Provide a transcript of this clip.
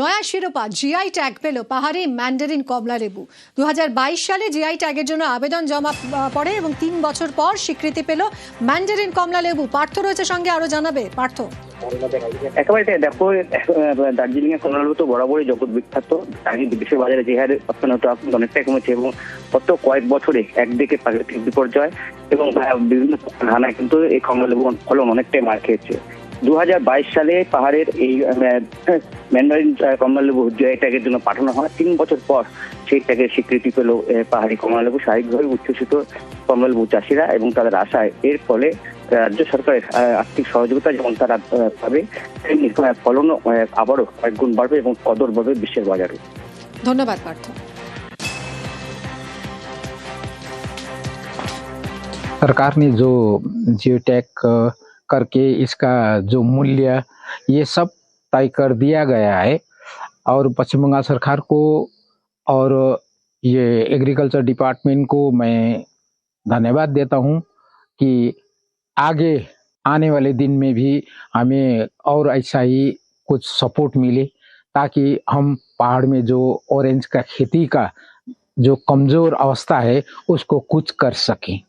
নয়া শিরোপা GI tag পেল পাহাড়ি ম্যান্ডারিন কমলা লেবু। দু সালে জিআই ট্যাগের জন্য আবেদন জমা পড়ে এবং তিন বছর পর স্বীকৃতি পেল ম্যান্ডারিন কমলা লেবু। পার্থ রয়েছে সঙ্গে, আরও জানাবে পার্থ। একেবারে দেখো দার্জিলিং এর কমলালেবু তো বরাবরই জগৎ বিখ্যাত। আগে বিদেশের বাজারে যে হারে অনেকটাই কমেছে এবং গত কয়েক বছরে একদিকে প্রাকৃতিক বিপর্যয় এবং বিভিন্ন হানায় কিন্তু এই কমলালেবু ফলন অনেকটাই মার খেয়েছে। দু সালে পাহাড়ের এই ম্যান্ডারিন কমলালেবু জয় ট্যাগের জন্য পাঠানো হয় তিন বছর পর সেই ট্যাগের স্বীকৃতি পেল আহ, পাহাড়ি কমলালেবু স্বাভাবিকভাবে উচ্ছ্বসিত কমলালেবু চাষিরা এবং তাদের আশায় এর ফলে রাজ্য সরকারের আহ, আর্থিক সহযোগিতা যেমন তারা আহ, পাবে তেমনি আহ, ফলনও আহ, আবারও কয়েক গুণ বাড়বে এবং কদর বাড়বে বিশ্বের বাজারে ধন্যবাদ পার্থ सरकार ने जो जियो टैग करके इसका जो मूल्य ये सब तय कर दिया गया है। और पश्चिम बंगाल सरकार को और ये एग्रीकल्चर डिपार्टमेंट को मैं धन्यवाद देता हूँ कि आगे आने वाले दिन में भी हमें और ऐसा ही कुछ सपोर्ट मिले ताकि हम पहाड़ में जो ऑरेंज का खेती का जो कमज़ोर अवस्था है उसको कुछ कर सकें।